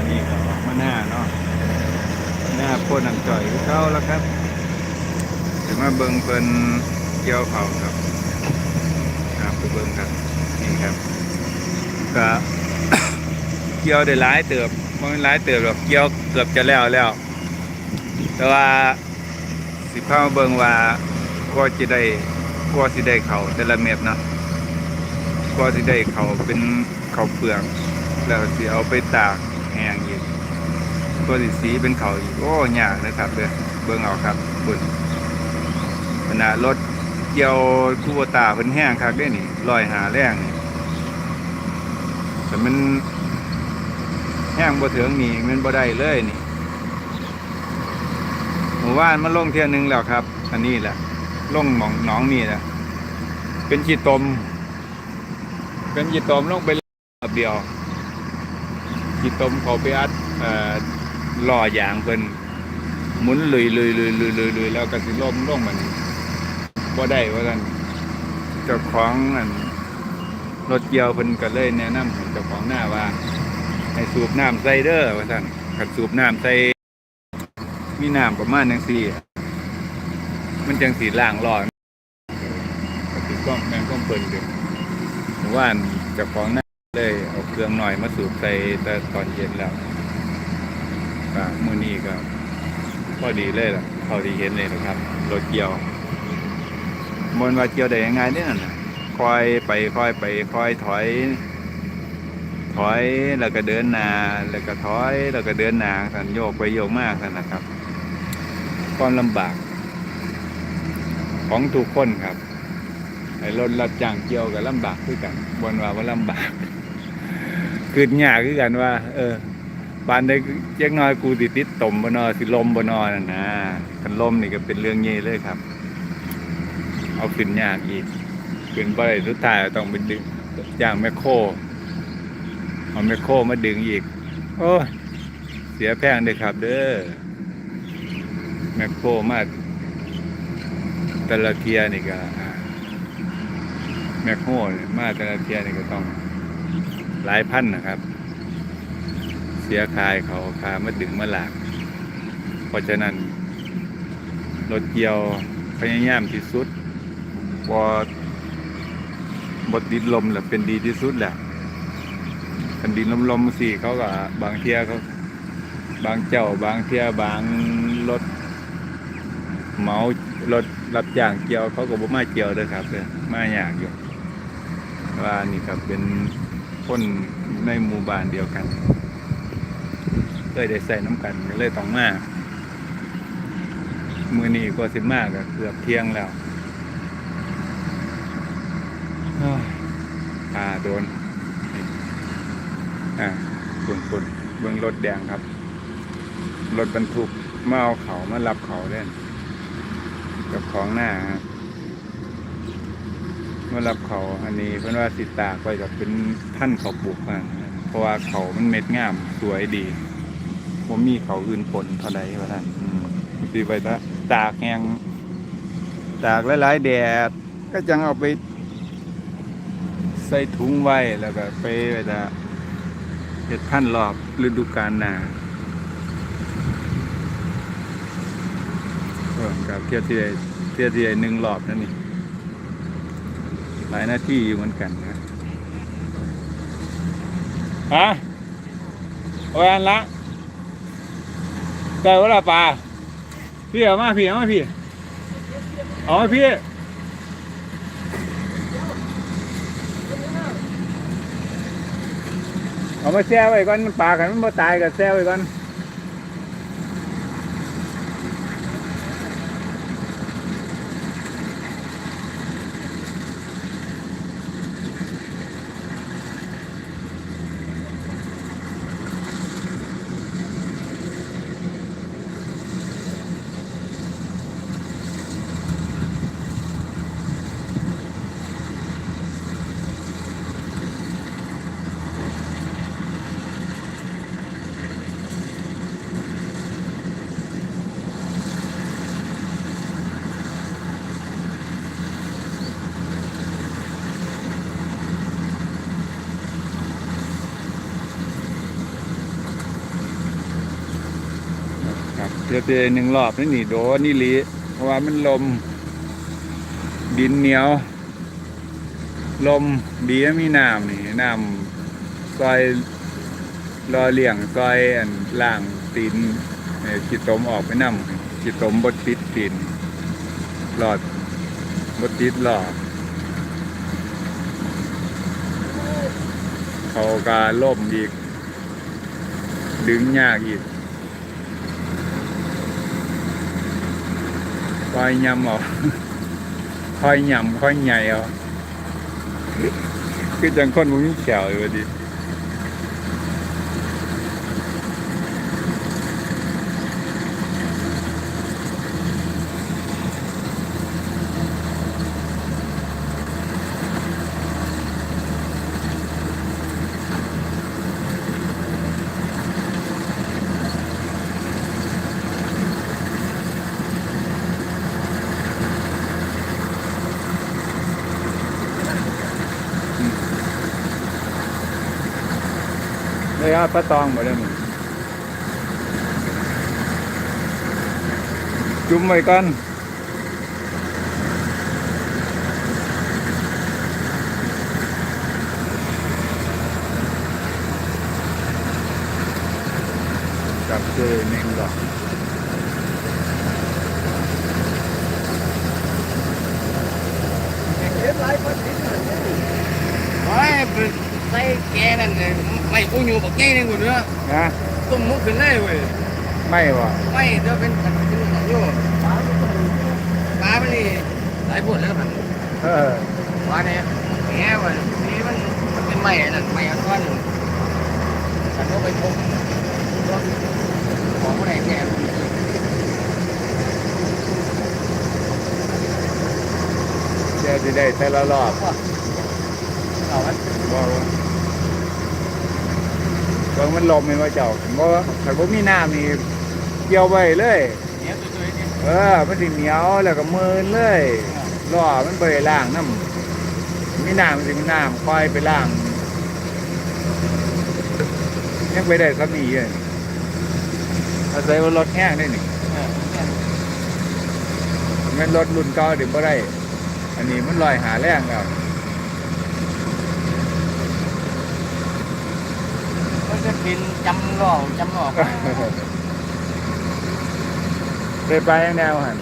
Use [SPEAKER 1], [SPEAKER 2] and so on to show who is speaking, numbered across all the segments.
[SPEAKER 1] อนนี้ก็ออกมาหน้าเนาะหน้าโพ่นน้ำจ่อยเขาแล้วครับถึงมาเบิ่งเป็นเกี่ยวเขาครับครับไปเบิ่งครับนี่ครับก็เกี่ยวได้หลายเติบมันหลายเติบหรอกเกี่ยวเกือบจะแล้วแล้ว แต่ว่าสิพามาเบิ่งว่าก็จะได้ก็สิได้เขาแต่ละเม็ดนะก็สิได้เขาเป็นเขาเปลือกแล้วสิเอาไปตาก แห้งอีกก็สิสีเป็นเขาอีกโอ้ยากเลยครับเด้อเบิ่งเอาครับบุญขณะรถเกี่ยวคูบตาเพิ่นแห้งคักได้นี่ลอยหาแรงนี่แต่มันแห้งบ่ถึงนี่มันบ่ได้เลยนี่หมู่บ้านมันลงเที่ยหนึงแล้วครับ อันนี้แหละลงหมองหน้องนี่แหละเป็นขีตม เป็นขีตมลงไปเดียว ขีดตมเขาไปอัดเอ่อล่อยางเป็นหมุนลุยลุยลุยลุยลุยลุยแล้วก็สิล่มล่มมันบ่ได้ว่ากันเจ้าของอันรถเกี่ยวเพิ่นก็เลยแนะนำเจ้าของหน้าว่า ให้สูบน้ำใส่เด้อว่าท่านขัดสูบน้ำใส่มีน้ำประมาณจังสี่มันจังสีล่างรอดก็ติดกล้องแมงกล้องเปิดเดี๋ยวเมื่อว่านเจะของหน้ำ เลยเอาเครื่องหน่อยมาสูบใส่แต่ตอนเย็นแล้วก็มื้อนี้ก็พอดีเลยล่ะพอดีเห็นเลยนะครับรถเกี่ยวมนว่าเกี่ยวได้ยังไงเนี่ยน่ะคอยไปคอยไปคอยถอย ถอยแล้วก็เดินหนาแล้วก็ถอยแล้วก็เดินหนาสันโยกไปโยกมากสันนะครับ ความลำบาก ของทุกคนครับไอ้รถรับจ้างเกี่ยวกับลำบากคือกันบนว่าว่าลำบาก คือยากคือกันว่า เออปานได้เจ๊กน้อยกูติดติดตมบนอสิลมบนอนะนะกันลมนี่ก็เป็นเรื่องเย่เลยครับ เอาขึ้นยากอีกขึ้นไปสุดท้ายต้องไปดึงจ้างแมคโครเอาแมคโครมาดึงอีก โอ้เสียแพงเลยครับ เด้อแมคโครมาแต่ละเทียนี่ก็แมคโครมาแต่ละเทียนี่ก็ต้อง หลายพันนะครับ เสียคายเขาคามาดึงมาหลากเพราะฉะนั้นรถเกี่ยวพยายามที่สุดบอบดดินลมแหละเป็นดีที่สุดแหละแผ่นดินลมๆสิเขาก็บางเทียเขาบางเจ้าบางเทียบางรถเมารถรับจ้างเกี่ยวเขาก็บ่มาเกี่ยวเลยครับเลยมาอยากอยู่ว่านี่ครับเป็น คนในหมู่บ้านเดียวกันเคยได้ใส่น้ำกันก็เลยต้องมามือนี้ก็สิมากก็เกือบเที่ยงแล้วเฮ้ยอ่าโดน อ่าฝุ่นฝุ่นเบื้องรถแดงครับ รถบรรทุกมาเอาเขามารับเขาเล่น กับของหน้าฮะ มารับเขาอันนี้เพื่อนว่าสิตากไปกับเป็นท่านเขาปลูกมาเพราะว่าเขามันเม็ดงามสวยดีผมมีเขาอื่นผลเท่าใดวะท่านอืมดีไปตะตากแหงตากหลายๆแดด ก็จังเอาไป ใส่ถุงไว้แล้วก็ไปไปตะเห็ดพันรอบฤดูกาลหนาเออกับเที่ยวที่ใดเที่ยวที่ใดหนึ่งรอบนั่นนี่ หลายหน้าที่อยู่เหมือนกันนะฮะโอ้ยอันละได้เวลาปลาพี่เอามาพี่เอามาพี่เอามาพี่เอามาแช่ไว้ก่อนมันปลากันมันบ่ตายก็แช่ไว้ก่อน เทียบเทียหนึ่งรอบนี่นี่โดนนี่ลีเพราะว่ามันลม ดินเหนียว ลมดีมีน้ำนี่น้ำซอยรอเลี่ยงซอยอันล่างตีนขีดตมออกไปน้ำขีดตมบดติดตีนหลอดบดติดหลอดเขากาล่มอีก ดึงยากอีก คอยยำออกคอยยำคอยใหญ่ออกคือจังคนมึงแขวอยู่ว่าดิเลยครับป้าตองหมดเด้อจุ่มไว้ก่อนจับเจอหนึ่งดอก
[SPEAKER 2] โอ้ยใส่แกนั่นเลยไม่ กูอยู่บอกแกนี่กูเนื้อ
[SPEAKER 1] นะ
[SPEAKER 2] ตุ้มมุกขึ้นเลยเว้ย
[SPEAKER 1] ไม่วะ
[SPEAKER 2] ไม่เดี๋ยวเป็นเป็นเป็นอยู่ปลาไม่นี่หลายปวดแล้วมัน
[SPEAKER 1] เออ
[SPEAKER 2] ปลาเนี่ยแง่เว้ยนี่มันมันเป็นไม้นั่นไม้อันก้อนฉันก็ไปพบของผู้ใดแก่
[SPEAKER 1] เดี๋ยวจะได้แต่ละรอบ
[SPEAKER 2] เอาอัน
[SPEAKER 1] บอกว่า เบิ่งมันลมเห็นว่าเจ้าเพราะว่าถ้าบ่มีน้ำนี่เกี่ยวไว้เลย
[SPEAKER 2] เนี้ยตัวๆเนี่ย
[SPEAKER 1] เออมันสิเหนียวแล้วก็มืนเลยล้อมันไปล้างน้ำมีน้ำมันสิมีน้ำคอยไปล้างยังไปได้สักนีเลยอาศัยว่ารถแห้งได้นี่
[SPEAKER 2] เออเนี่ย
[SPEAKER 1] มันรถรุ่นเก่าเดี๋ยวบ่ได้ อันนี้มันลอยหาแรงแล้ว
[SPEAKER 2] มันจะเป็นจำหล่อจำหล่อ
[SPEAKER 1] ไปไปยังแนวหัน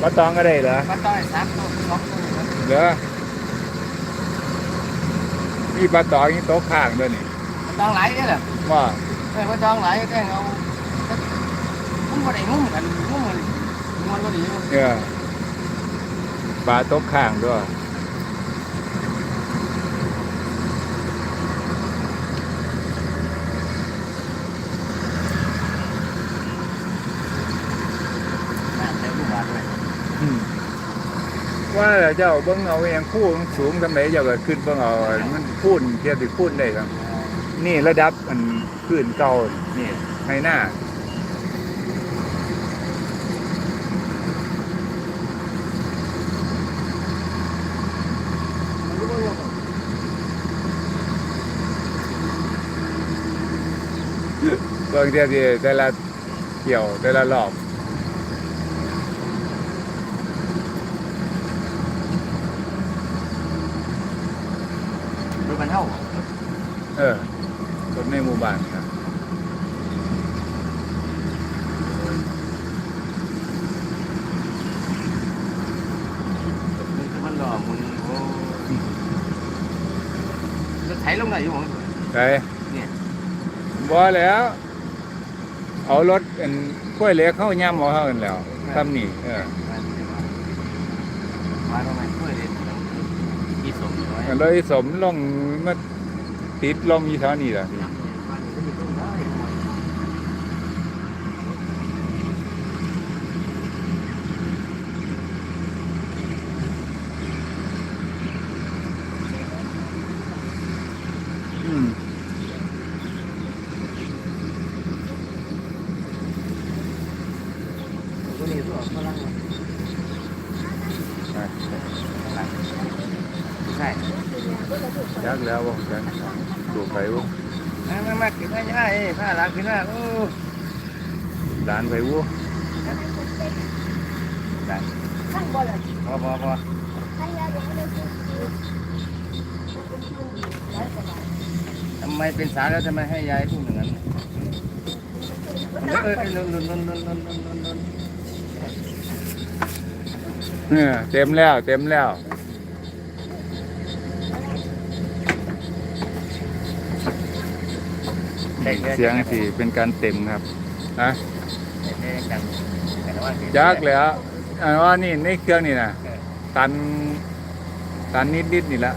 [SPEAKER 1] บ่ตองก็ได้เหรอ
[SPEAKER 2] มันต้องให้สามตัวสองตัวครับ
[SPEAKER 1] เหรอมีปลาตองนี่โต๊ะข้างด้วยนี่
[SPEAKER 2] มันต้องไหลเนี่ยแหละ
[SPEAKER 1] ว่า
[SPEAKER 2] เออมันต้องไหลแค่เอามันบ่ได้งุ้มกันงุ้มมันมันก็ดี
[SPEAKER 1] เออปลาโต๊ะข้างด้วย
[SPEAKER 2] น่าจะรู้ว่าด้วย
[SPEAKER 1] อืม ว่าเจ้าเบิ้งเอาอย่างคู่สูงทำไหนเจ้าก็ขึ้นเบิ้งเอามันพูนเทียบสิพูนได้ครับ นี่ระดับอันขึ้นเก่านี่ให้หน้าเบิ่งเทียบสิแต่ละเกี่ยวแต่ละรอบ
[SPEAKER 2] ดูมันเท่า
[SPEAKER 1] เออรถในหมู่บ้านครับ
[SPEAKER 2] มันหล่อมึงโอ้จะไถลงไหนอยู่หม
[SPEAKER 1] ไป
[SPEAKER 2] เนี่ย
[SPEAKER 1] บ่แล้ว เอารถอันกล้วยเหล็กเข้าย่ำเอาเท่ากันแล้วทำนี่เออ
[SPEAKER 2] มาทำไมช่วยเลยกี่สมน้อย
[SPEAKER 1] ก็ เลยสมลงมาติดลมอยู่เท่านี้ล่ะอืมไป
[SPEAKER 2] ใช่
[SPEAKER 1] ยักแล้ววงจันตัวไปวุ้
[SPEAKER 2] มามามากินมาย่ายผ้าหลักกินมาโอ้
[SPEAKER 1] หลานไปวุ้
[SPEAKER 2] ห
[SPEAKER 3] ลาน
[SPEAKER 2] พอพอพอ
[SPEAKER 3] ทำ
[SPEAKER 2] ไมเป็นสาแล้วทำไมให้ยายพูดอย่างนั้นเออนุนนุนนุนนุนนุนนุน
[SPEAKER 1] เนี่ยเต็มแล้ว เต็มแล้ว เสียงสิเป็นการเต็มครับนะ
[SPEAKER 2] เอ๊ะจังแต่ว่าสิ
[SPEAKER 1] จักแล้วอันว่านี่ในเครื่องนี่นะตันตันนิดนิดๆนี่ละ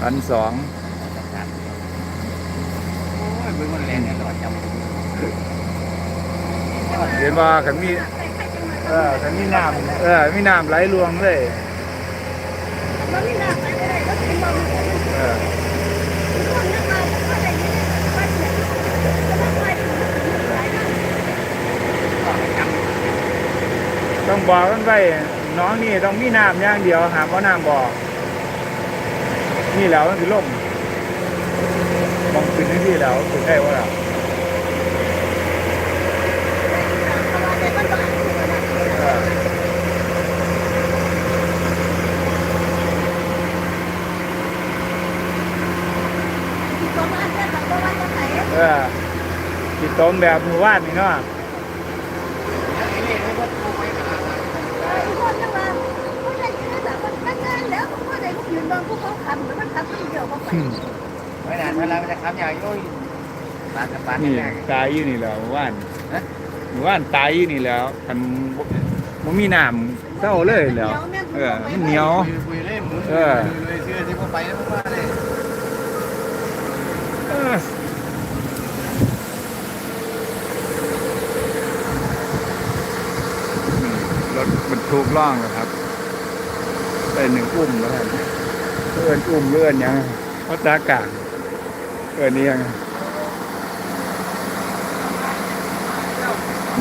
[SPEAKER 1] ตันสอง
[SPEAKER 2] โอ้ยเบิ่งมันแรงเนี่ยตลอดจำ
[SPEAKER 1] เห็นว่าขันมีเออขันมีน้ำเออมีน้ำไหลรวงเลย
[SPEAKER 3] มันไม่น่าไปไม่ได้ก็คือมันมัน
[SPEAKER 1] เออ
[SPEAKER 3] คนนักมาก็ได้ยินว่าเนี่ยจะต้องไปถึงหลายนั่น
[SPEAKER 1] ต้อง บอกกันไปน้องนี่ต้องมีน้ำอย่างเดียวหามว่าน้ำบอกนี่แล้วมันคือล่มมองขึ้นที่แล้วขึ้นได้ว่าล่ะ
[SPEAKER 3] เพราะว่าในบ้านบ้าน
[SPEAKER 1] เออ
[SPEAKER 3] ที่ประมาณนั้นเราก็ว่าจะไหน
[SPEAKER 1] เออติดตมแบบหมู่บ้านนี่เนาะ
[SPEAKER 3] ครับที่เดียวก็ไป
[SPEAKER 2] ไม่นานเวลามันจะคำยาวยุ่ยปานปา
[SPEAKER 1] น
[SPEAKER 2] นี่
[SPEAKER 1] ตายอยู่นี่แล้วว่านว่านตายอยู่นี่แล้วมันมันมีน้ำเศร้าเลยแล้ว เออมันเหนียว
[SPEAKER 2] เอ
[SPEAKER 1] อรถบรรทุกล่องนะครับเป็นหนึ่งอุ้มแล้วครับ เอื้อนอุ้มเอื้อนยังเขาตากางเอื้อนนี่ยัง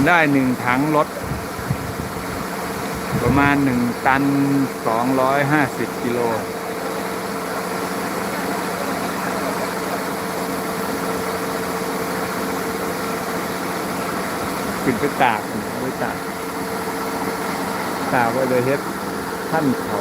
[SPEAKER 1] ได้หนึ่งถังรถ ประมาณหนึ่งตันสองร้อยห้าสิบกิโลขึ้นไปตากไปตากตากไว้เลยเฮ็ดท่านเขา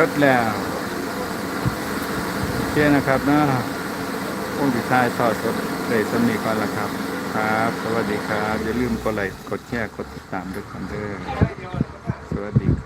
[SPEAKER 1] บิดแล้วโอเคนะครับนะคงสุดท้ายทอดสดเลยสำนีก่อนละครับ ครับ สวัสดีครับ อย่าลืมกดไลค์กดแชร์กดติดตามด้วยกันเด้อสวัสดี